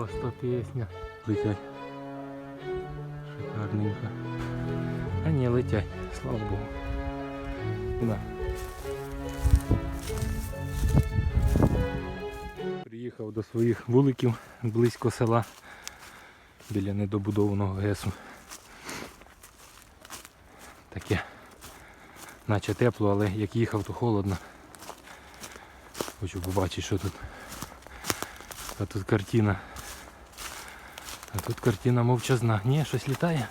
Просто пісня. Летять. Шикарненько. А ні, летять, слава Богу. На. Приїхав до своїх вуликів близько села біля недобудованого ГЕСу. Таке. Наче тепло, але як їхав, то холодно. Хочу побачити, що тут. А тут картина. А тут картина мовчазна. Ні, щось літає.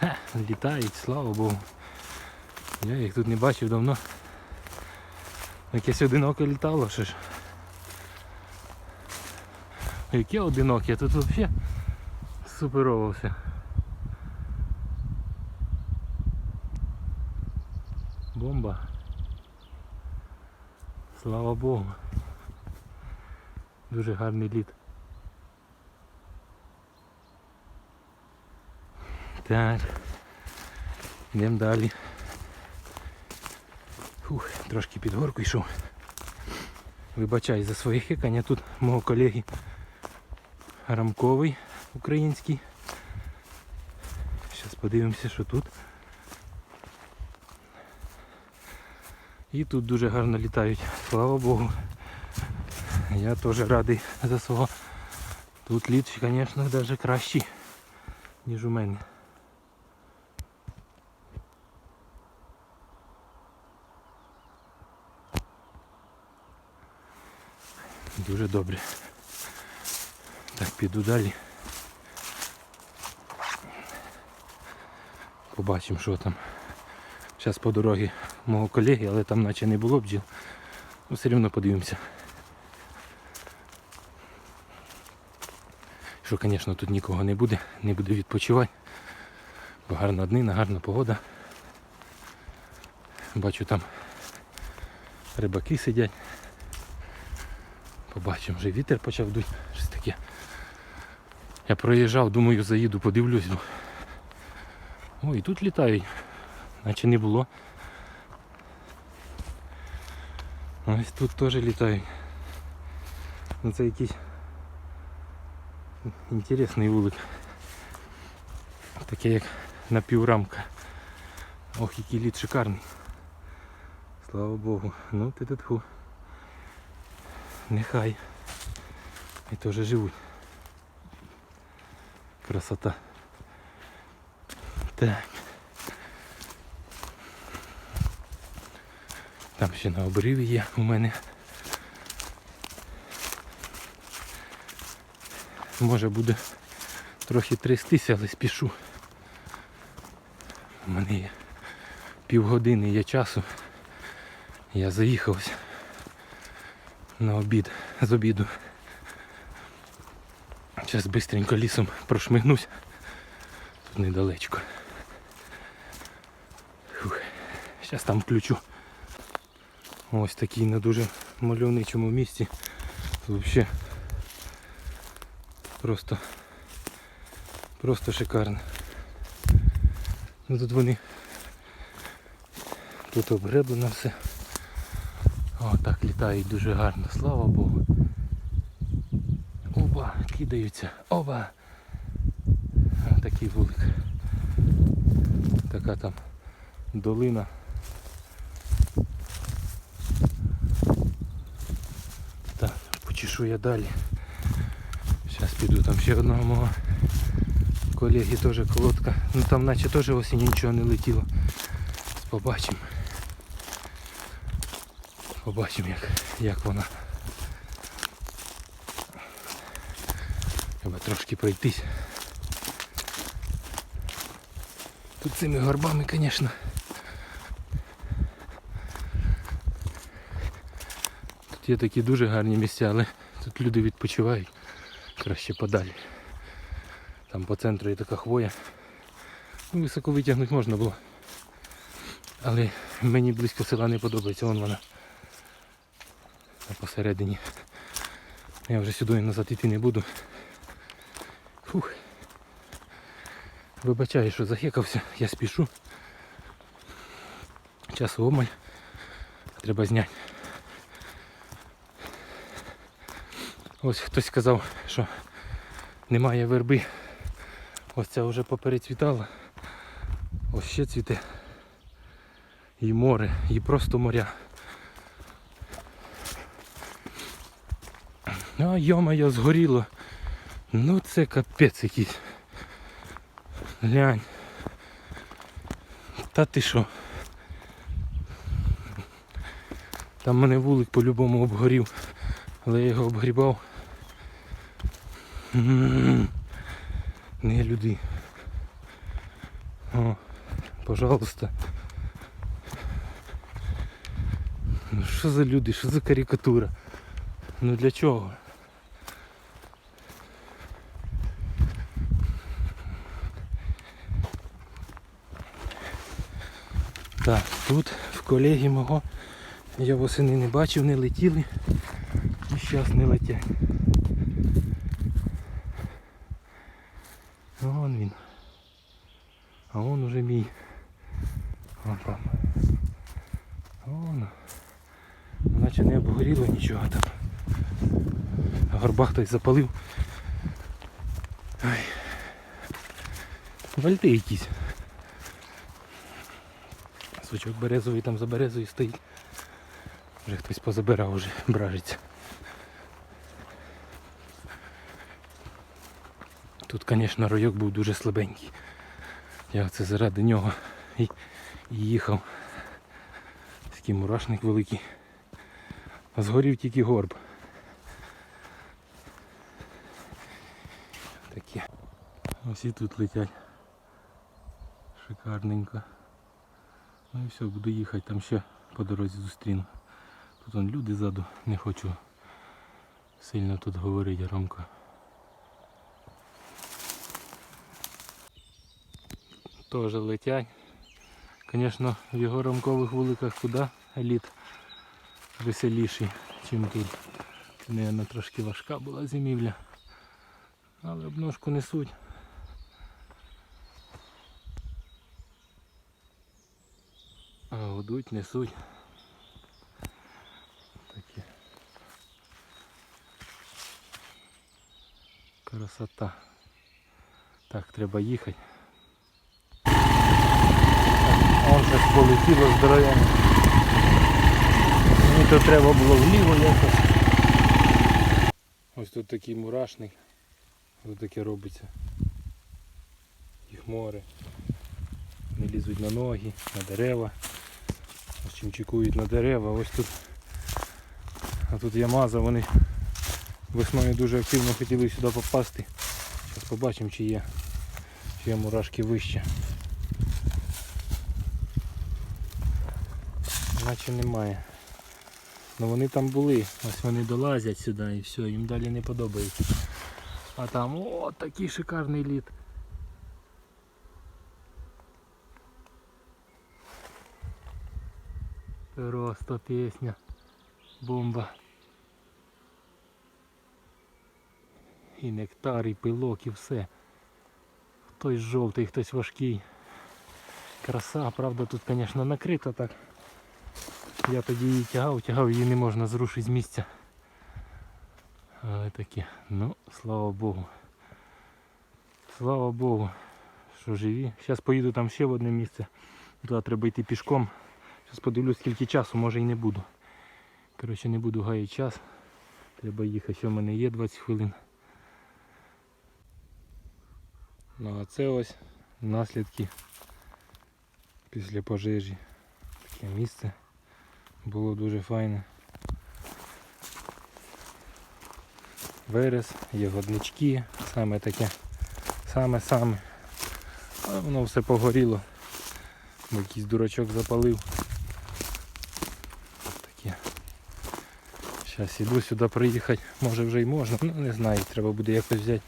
Ха, літають, слава Богу. Я їх тут не бачив давно. Якесь одиноке літало ще ж. Яке одиноке, тут взагалі суперово все. Бомба. Слава Богу. Дуже гарний лід. Так. Йдемо далі. Фух, трошки під горку йшов. Вибачай за своє хикання. Тут мого колеги рамковий український. Зараз подивимося, що тут. І тут дуже гарно літають. Слава Богу. Я теж радий за свого. Тут літ, звісно, навіть кращий, ніж у мене. Дуже добре. Так, піду далі. Побачимо, що там. Зараз по дорозі мого колеги, але там наче не було бджіл. Ну, все одно подивимося. Що, звісно, тут нікого не буде, не буду відпочивати. Бо гарна днина, гарна погода. Бачу там рибаки сидять. Побачимо, вже вітер почав дуть. Щось таке. Я проїжджав, думаю, заїду, подивлюсь. Ну. О, і тут літають. Наче не було. Ось тут теж літають. Ну це якийсь інтересний вулик. Таке як напіврамка. Ох, який лід шикарний. Слава Богу. Ну ти тут ху. Нехай. І теж живуть. Красота. Так. Там ще на обриві є у мене. Може буде трохи трястися, але спішу. У мене є півгодини є часу. Я заїхався на обід з обіду. Зараз швидко лісом прошмигнусь. Тут недалечко. Зараз там включу. Ось такий на дуже мальовничому місці. Взагалі просто просто шикарно. Ну тут вони тут обгреблено все. О, так літають дуже гарно, слава Богу. Оба, кидаються, оба. Такий вулик. Така там долина. Так, почешу я далі. Зараз піду там ще одного мого колеги теж колодка. Ну там наче теж осінь нічого не летіло. Побачимо. Побачимо як, як вона. Треба трошки пройтись. Тут цими горбами, звісно. Тут є такі дуже гарні місця, але тут люди відпочивають краще подалі. Там по центру є така хвоя. Ну, високо витягнути можна було. Але мені близько села не подобається, вон вона. Посередині. Я вже сюди назад йти не буду. Фух. Вибачаю, що захекався, я спішу. Часу обмаль. Треба зняти. Ось хтось сказав, що немає верби. Ось ця вже поперецвітала. Ось ще цвіте. І море, і просто моря. А йо-моє, згоріло. Ну це капець якийсь. Глянь. Та ти що? Там мене вулик по-любому обгорів, але я його обгрібав. Не люди. О, пожалуйста. Ну що за люди, що за карикатура? Ну для чого? Так, тут в колеги мого я восени не бачив, не летіли і зараз не летять. Вон він. А вон уже мій. Вон там. Вон. Наче не обгоріло нічого там. Горбах хтось запалив. Ай. Вальти якісь. Сучок березовий там за березою стоїть. Вже хтось позабирав уже бражиться. Тут, звісно, ройок був дуже слабенький. Я це заради нього і їхав. Такий мурашник великий. А згорів тільки горб. Такі. Ось і тут летять. Шикарненько. Ну і все, буду їхати, там ще по дорозі зустріну. Тут вон люди ззаду, не хочу сильно тут говорити громко. Теж летять. Звісно, в його рамкових вуликах куди еліт веселіший, чим тут. Це, мабуть, трошки важка була зимівля. Але обножку несуть. А годуть, несуть. Такі. Красота. Так, треба їхати. Он щось полетіло здоров'яно. Мені то треба було вліво якось. Ось тут такий мурашник. Ось таке робиться. Їх море. Вони лізуть на ноги, на дерева. Ось чимчикують на дерева. Ось тут. А тут Ямаза, вони весною дуже активно хотіли сюди попасти. Зараз побачимо чи є. Чи є мурашки вище. Наче немає. Ну вони там були, ось вони долазять сюди і все, їм далі не подобається. А там о, такий шикарний лід. Просто пісня. Бомба. І нектар, і пилок, і все. Хтось жовтий, хтось важкий. Краса, правда, тут, звісно, накрито так. Я тоді її тягав, тягав, її не можна зрушити з місця. Але таке, ну, слава Богу. Слава Богу, що живі. Зараз поїду там ще в одне місце. Туди треба йти пішком. Зараз подивлюсь скільки часу, може і не буду. Коротше, не буду гаяти час. Треба їхати, що в мене є 20 хвилин. Ну а це ось наслідки після пожежі. Таке місце. Було дуже файне. Верес, ягоднички, саме таке, саме-саме. Але воно все погоріло. Бо якийсь дурачок запалив. Таке. Зараз іду сюди приїхати, може вже й можна, ну не знаю, треба буде якось взяти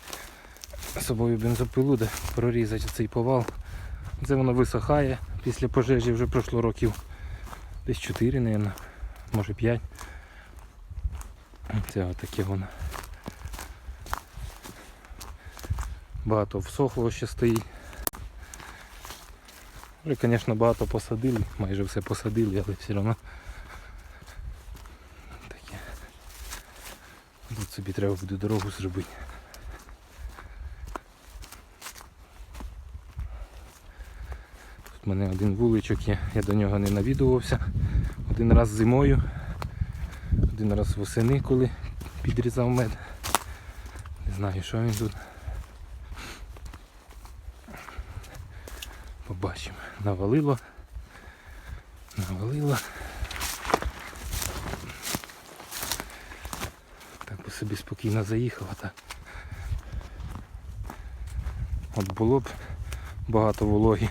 з собою бензопилу, де прорізати цей повал. Це воно висохає. Після пожежі вже пройшло років десь 4, мабуть, може 5. Це отаке воно. Багато всохло ще стоїть. Вже, звісно, багато посадили, майже все посадили, але все одно собі треба буде дорогу зробити. Тут в мене один вуличок є, я до нього не навідувався. Один раз зимою, один раз восени, коли підрізав мед. Не знаю, що він тут. Побачимо. Навалило. Навалило. Так би собі спокійно заїхав, а. От було б багато вологі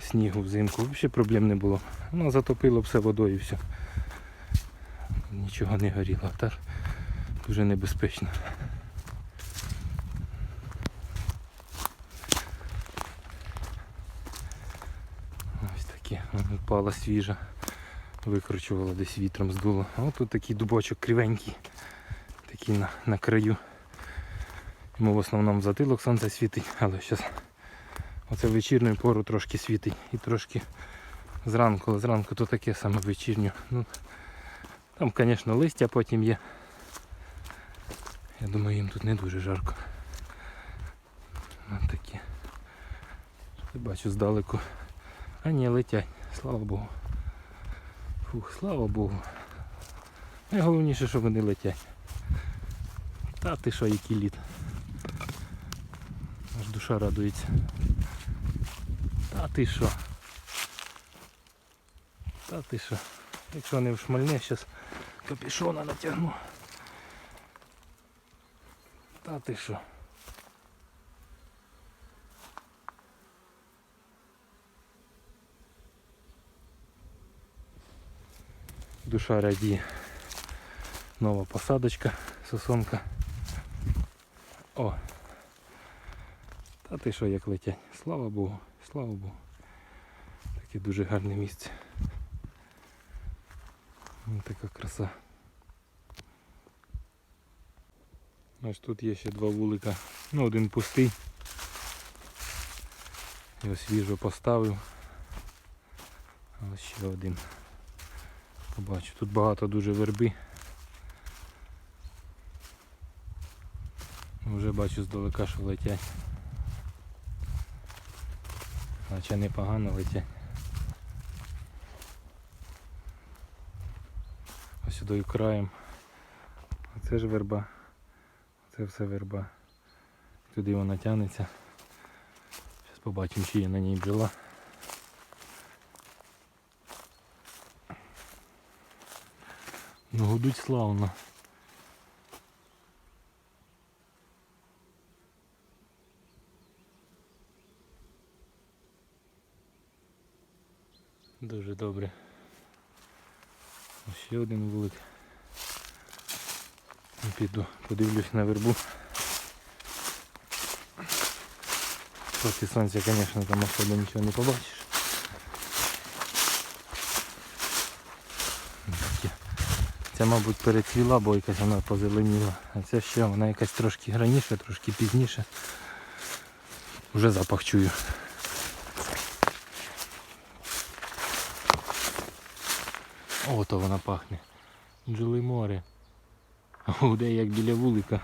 снігу взимку, взагалі проблем не було. Ну, затопило все водою все. Нічого не горіло, так дуже небезпечно. Ось таке, впала свіжа, викручувала десь вітром здуло. От тут такий дубочок кривенький, такий на, краю. Йому в основному затилок сонце світить, але зараз оце вечірню пору трошки світить і трошки зранку, але зранку то таке саме вечірню. Ну, там, звісно, листя потім є. Я думаю, їм тут не дуже жарко. Ось такі. Я бачу здалеку. А ні, летять, слава Богу. Фух, слава Богу. Найголовніше, що вони летять. Та ти що, який літ. Аж душа радується. Та ти що? Та ти що? Якщо не вшмальне, зараз капюшона натягну. Та ти що? Душа радіє. Нова посадочка, сосонка. О! Та ти що як летять? Слава Богу, слава Богу. Таке дуже гарне місце. Ось така краса. Ось тут є ще два вулика. Ну, один пустий. Його свіжо поставив. А ось ще один. Побачу. Тут багато дуже верби. Вже бачу здалека, що летять. Наче непогано летять. Ось сюди краєм. Оце ж верба. Це все верба. Туди вона тягнеться. Зараз побачимо, чи є на ній бджола. Ну гудуть славно. Дуже добре. Ще один вулик. Піду, подивлюсь на вербу. Проти сонця, звісно, там особо нічого не побачиш. Ця, мабуть, перецвіла, бо якась вона позеленіла. А ця ще вона якась трошки раніше, трошки пізніше. Вже запах чую. О, то вона пахне. Бджоли море. Гуде як біля вулика.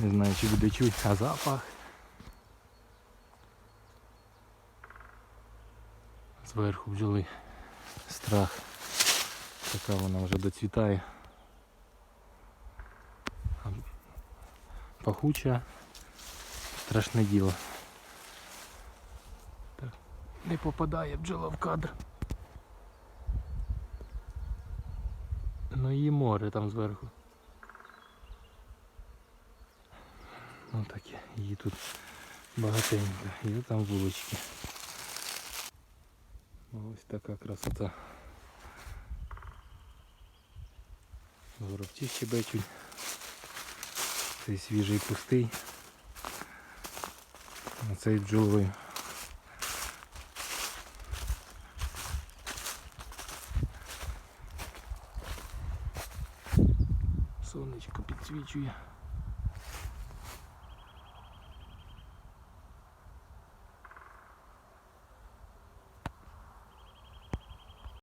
Не знаю чи буде чуть, а запах. Зверху бджоли. Страх. Така вона вже доцвітає. Пахуча. Страшне діло. Так. Не попадає бджола в кадр. Ну її море там зверху. Ну таке, її тут багатенько. І там вулички. Ось така красота. Горобці щебечуть. Цей свіжий пустий. А цей. 去啊